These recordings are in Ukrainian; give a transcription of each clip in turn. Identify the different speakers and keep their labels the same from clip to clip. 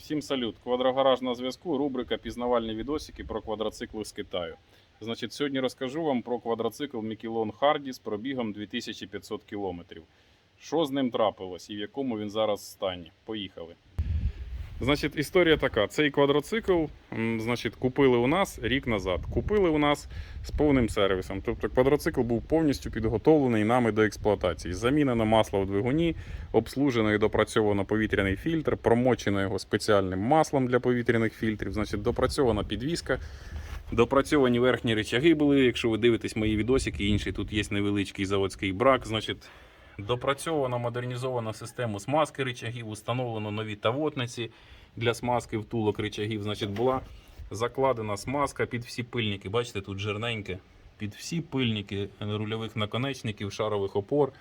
Speaker 1: Всім салют. Квадрогараж на зв'язку. Рубрика Пізнавальні відосики про квадроцикли з Китаю. Значить, сьогодні розкажу вам про квадроцикл Мікілон Харді з пробігом 2500 км. Що з ним трапилось і в якому він зараз стані? Поїхали. Значить, історія така: цей квадроцикл, значить, купили у нас рік назад. Купили у нас з повним сервісом. Тобто квадроцикл був повністю підготовлений нами до експлуатації. Замінено масло в двигуні, обслужено і допрацьовано повітряний фільтр, промочено його спеціальним маслом для повітряних фільтрів. Значить, допрацьована підвіска. Допрацьовані верхні речаги були. Якщо ви дивитесь мої відосики, інші тут є невеличкий заводський брак. Значить, допрацьована модернізована система смазки речагів, установлено нові тавотниці для смазки втулок речагів. Значить, була закладена смазка під всі пильники. Бачите, тут жирненьке. Під всі пильники рульових наконечників, шарових опор.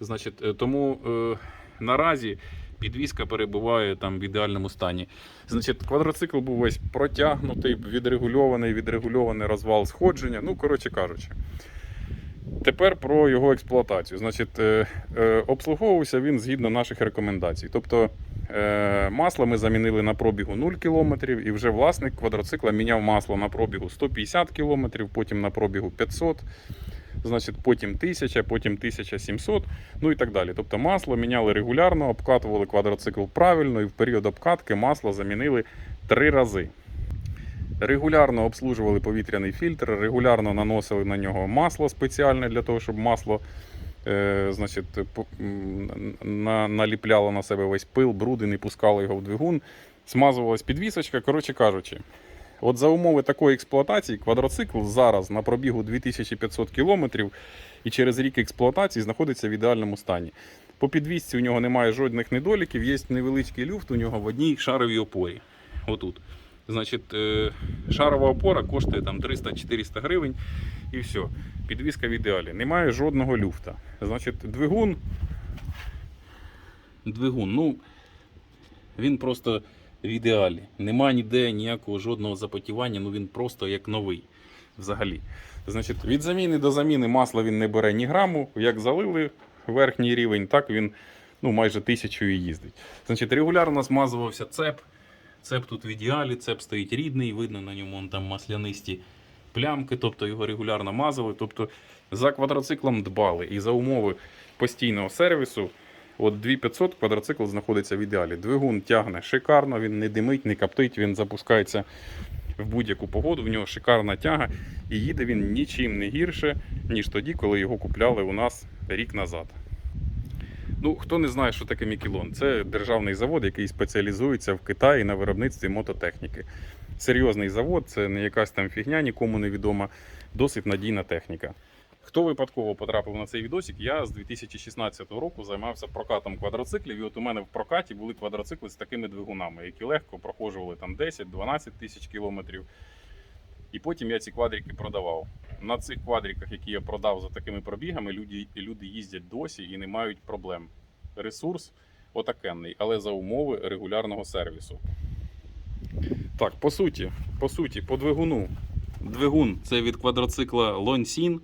Speaker 1: Значить, е, тому е, наразі підвізка перебуває там в ідеальному стані. Значить, квадроцикл був весь протягнутий, відрегульований, відрегульований розвал сходження. Ну, коротше кажучи. Тепер про його експлуатацію. Значить, е, е, обслуговувався він згідно наших рекомендацій. Тобто масло ми замінили на пробігу 0 км, і вже власник квадроцикла міняв масло на пробігу 150 км, потім на пробігу 500 значить, потім 1000, потім 1700, ну і так далі. Тобто масло міняли регулярно, обкатували квадроцикл правильно, і в період обкатки масло замінили три рази. Регулярно обслужували повітряний фільтр, регулярно наносили на нього масло спеціальне для того, щоб масло е, значить, на, наліпляло на себе весь пил, бруд і не пускало його в двигун. Смазувалась підвісочка. Коротше кажучи, от за умови такої експлуатації квадроцикл зараз на пробігу 2500 км і через рік експлуатації знаходиться в ідеальному стані. По підвісці у нього немає жодних недоліків, є невеличкий люфт у нього в одній шаровій опорі. Отут. Значить, е, шарова опора коштує там 300-400 гривень і все. Підвіска в ідеалі. Немає жодного люфта. Значить, двигун. Двигун, ну, він просто в ідеалі. Нема ніде ніякого жодного запотівання, ну він просто як новий взагалі. Значить, від заміни до заміни масла він не бере ні граму. Як залили верхній рівень, так він ну, майже тисячою їздить. Значить, регулярно змазувався цеп. Цеп тут в ідеалі, цеп стоїть рідний, видно на ньому вон там маслянисті плямки, тобто його регулярно мазали. Тобто за квадроциклом дбали. І за умови постійного сервісу, от 2500 квадроцикл знаходиться в ідеалі. Двигун тягне шикарно, він не димить, не коптить, він запускається в будь-яку погоду, в нього шикарна тяга, і їде він нічим не гірше, ніж тоді, коли його купляли у нас рік назад. Ну, хто не знає, що таке Мікелон, це державний завод, який спеціалізується в Китаї на виробництві мототехніки. Серйозний завод, це не якась там фігня, нікому не відома, досить надійна техніка. Хто випадково потрапив на цей відосик, я з 2016 року займався прокатом квадроциклів, і от у мене в прокаті були квадроцикли з такими двигунами, які легко проходжували там 10-12 тисяч кілометрів. І потім я ці квадрики продавав. На цих квадриках, які я продав за такими пробігами, люди, люди їздять досі і не мають проблем. Ресурс отакенний, але за умови регулярного сервісу. Так, по суті, по суті, по двигуну. Двигун це від квадроцикла Лонсін.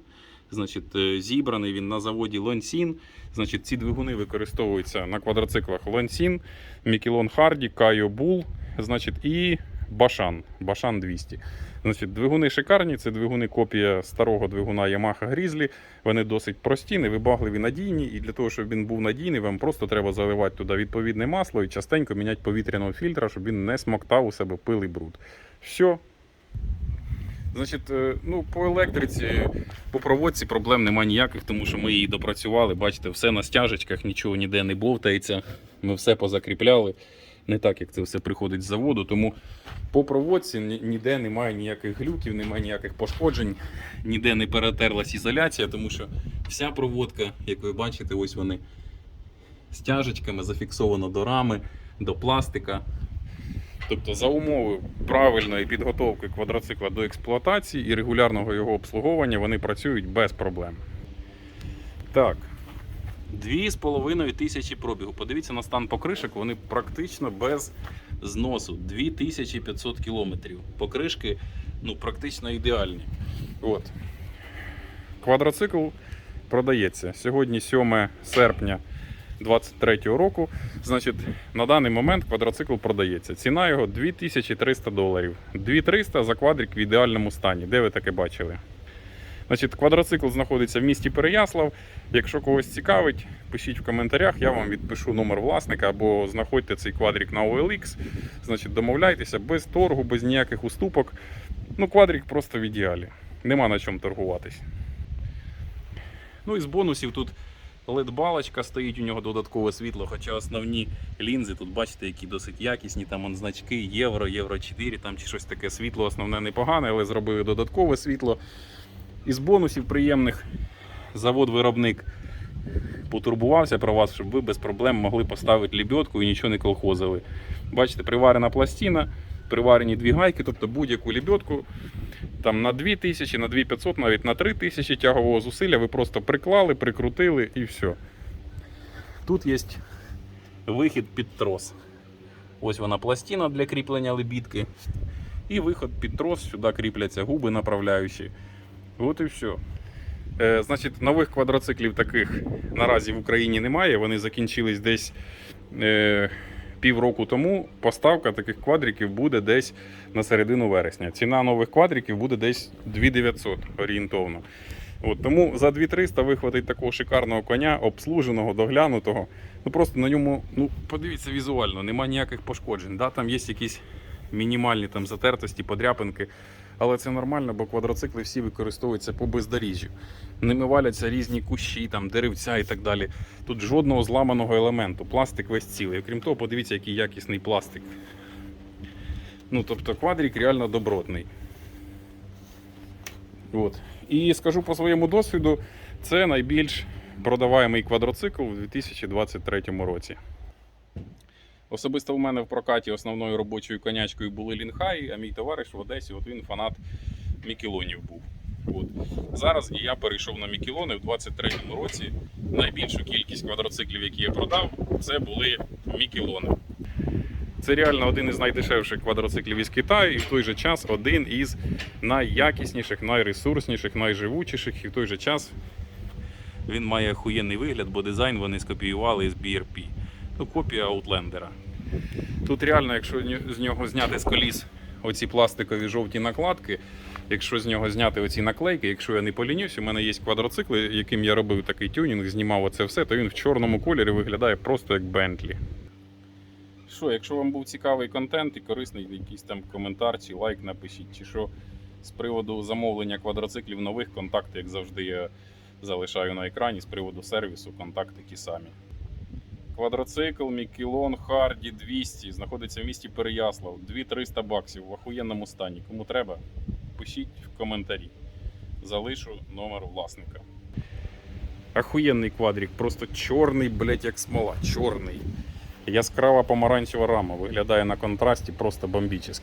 Speaker 1: Значить, е, зібраний він на заводі Лонсін. Значить, ці двигуни використовуються на квадроциклах Лонсін, Мікелон Харді, Кайо Бул, значить, і Башан. Башан 200. Значить, двигуни шикарні, це двигуни копія старого двигуна Yamaha Grizzly. Вони досить прості, невибагливі, надійні. І для того, щоб він був надійний, вам просто треба заливати туди відповідне масло і частенько міняти повітряного фільтра, щоб він не смоктав у себе пил і бруд. Все. Значить, е, ну, по електриці, по проводці проблем немає ніяких, тому що ми її допрацювали. Бачите, все на стяжечках, нічого ніде не бовтається. Ми все позакріпляли. Не так, як це все приходить з заводу. Тому по проводці ніде немає ніяких глюків, немає ніяких пошкоджень, ніде не перетерлась ізоляція, тому що вся проводка, як ви бачите, ось вони стяжечками зафіксовано до рами, до пластика. Тобто за умови правильної підготовки квадроцикла до експлуатації і регулярного його обслуговування вони працюють без проблем. Так. 2,5 тисячі пробігу. Подивіться на стан покришок, вони практично без зносу. 2500 кілометрів. Покришки ну, практично ідеальні. От. Квадроцикл продається. Сьогодні 7 серпня 23 року. Значить, на даний момент квадроцикл продається. Ціна його 2300 доларів. 2300 за квадрик в ідеальному стані. Де ви таке бачили? Значить, квадроцикл знаходиться в місті Переяслав. Якщо когось цікавить, пишіть в коментарях, я вам відпишу номер власника або знаходьте цей квадрик на OLX. Значить, домовляйтеся без торгу, без ніяких уступок. Ну, квадрик просто в ідеалі. Нема на чому торгуватись. Ну і з бонусів тут LED-балочка стоїть, у нього додаткове світло, хоча основні лінзи тут бачите, які досить якісні, там он значки євро, євро 4 там чи щось таке світло основне непогане, але зробили додаткове світло. Із бонусів приємних завод-виробник потурбувався про вас, щоб ви без проблем могли поставити лебедку і нічого не колхозили. Бачите, приварена пластина, приварені дві гайки, тобто будь-яку лебедку там на 2000, на 2500, навіть на 3000 тягового зусилля ви просто приклали, прикрутили і все. Тут є вихід під трос. Ось вона пластина для кріплення лебідки. І виход під трос, сюди кріпляться губи направляючі. От і все. Е, значить, нових квадроциклів таких наразі в Україні немає. Вони закінчились десь е, півроку тому. Поставка таких квадриків буде десь на середину вересня. Ціна нових квадриків буде десь 2900 орієнтовно. От, тому за 2300 вихватить такого шикарного коня, обслуженого, доглянутого. Ну просто на ньому, ну подивіться візуально, нема ніяких пошкоджень. Да, там є якісь мінімальні там затертості, подряпинки. Але це нормально, бо квадроцикли всі використовуються по бездоріжжю. Ними валяться різні кущі, там, деревця і так далі. Тут жодного зламаного елементу. Пластик весь цілий. Окрім того, подивіться, який якісний пластик. Ну, тобто квадрик реально добротний. От. І скажу по своєму досвіду, це найбільш продаваємий квадроцикл у 2023 році. Особисто у мене в прокаті основною робочою конячкою були лінхаї, а мій товариш в Одесі, от він фанат Мікелонів був. От. Зараз і я перейшов на Мікелони в 23-му році. Найбільшу кількість квадроциклів, які я продав, це були Мікелони. Це реально один із найдешевших квадроциклів із Китаю, і в той же час один із найякісніших, найресурсніших, найживучіших, і в той же час він має охуєнний вигляд, бо дизайн вони скопіювали із BRP. Ну, копія Outlander. Тут реально, якщо з нього зняти з коліс оці пластикові жовті накладки, якщо з нього зняти оці наклейки, якщо я не полінюсь, у мене є квадроцикли, яким я робив такий тюнінг, знімав оце все, то він в чорному кольорі виглядає просто як Бентлі. Що, якщо вам був цікавий контент і корисний якийсь там коментар чи лайк напишіть, чи що з приводу замовлення квадроциклів нових, контакти, як завжди, я залишаю на екрані. З приводу сервісу, контакти ті самі. Квадроцикл Мікелон Харді 200 знаходиться в місті Переяслав. 2-300 баксів в охуєнному стані. Кому треба, пишіть в коментарі. Залишу номер власника. Охуєнний квадрик, просто чорний, блять, як смола. Чорний. Яскрава помаранчева рама виглядає на контрасті просто бомбічно.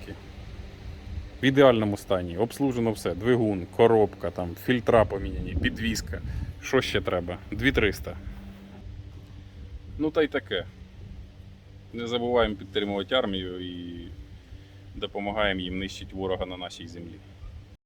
Speaker 1: В ідеальному стані. Обслужено все. Двигун, коробка, там, фільтра поміняні, підвізка. Що ще треба? 2300. Ну та й таке. Не забуваємо підтримувати армію і допомагаємо їм нищити ворога на нашій землі.